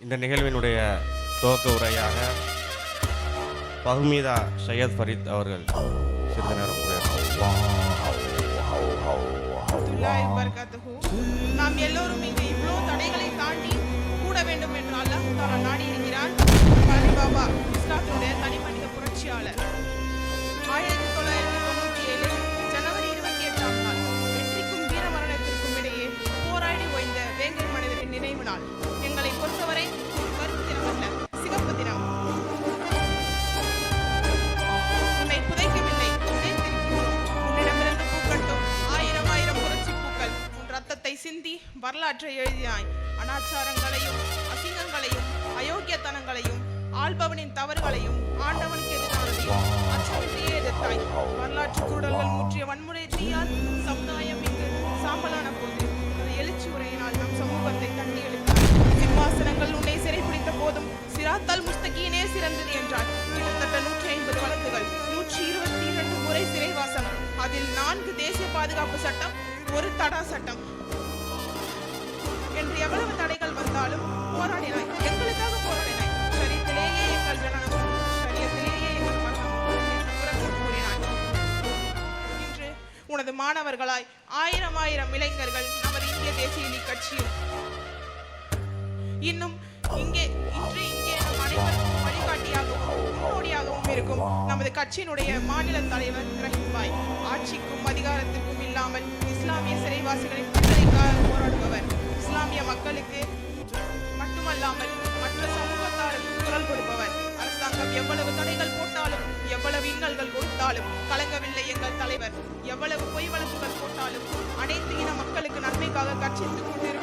இந்த நிகழ்வினுடைய துவக்க உரையாக பஹ்மீதா சையத் ஃபரீத் அவர்கள் சிறிது நேரம் நாம் எல்லோரும் இங்கு இவ்வளோ தடைகளை தாண்டி கூட வேண்டும் என்று வரலாற்றை எழுதினாய். அனாச்சாரங்களையும் அசிங்கங்களையும் அயோக்கியத்தனங்களையும் ஆள்பவனின் தவறுகளையும் ஆண்டவனுக்கு எதிரானதையும் அச்சமின்றியே எதிர்த்தாய். வரலாற்று குருடர்கள் முற்றிய வன்முறை தீயால் சமுதாயம் இங்கு சாம்பலான போது எழுச்சி உரையினால் நம் சமூகத்தை தண்ணி எழுத்தார் சிம்மாசனங்கள் உன்னை சிறைப்பிடித்த போதும் சிராத்தால் முஸ்தகியினே சிறந்தது என்றார். கிட்டத்தட்ட நூற்றி ஐம்பது வழக்குகள் நூற்றி இருபத்தி இரண்டு முறை சிறைவாசம் அதில் நான்கு தேசிய பாதுகாப்பு சட்டம் ஒரு தடா சட்டம் அவரது மாணவர்களாய் ஆயிரம் ஆயிரம் இளைஞர்கள் நமது இந்திய தேசிய லீக் கட்சியில் இன்னும் இங்கே இன்று இங்கே நம் அனைவருக்கும் வழிகாட்டியாகவும் முன்னோடியாகவும் இருக்கும் நமது கட்சியினுடைய மாநில தலைவர் ரஹிம்பாய். ஆட்சிக்கும் அதிகாரத்திற்கும் இல்லாமல் இஸ்லாமிய சிறைவாசிகளின் விடுதலைக்காக போராடுபவர் இஸ்லாமிய மக்களுக்கு மட்டுமல்லாமல் மற்ற சமூகத்தாருக்கு குரல் கொடுப்பவர். அரசாங்கம் எவ்வளவு தடைகள் போட்டாலும் எவ்வளவு இன்னல்கள் கொடுத்தாலும் கலங்கவில்லை எங்கள் தலைவர். எவ்வளவு பொய் வழக்குகள் போட்டாலும் அனைத்து இன மக்களுக்கு நன்மைக்காக கட்சித்துக் கொண்டிருக்கும்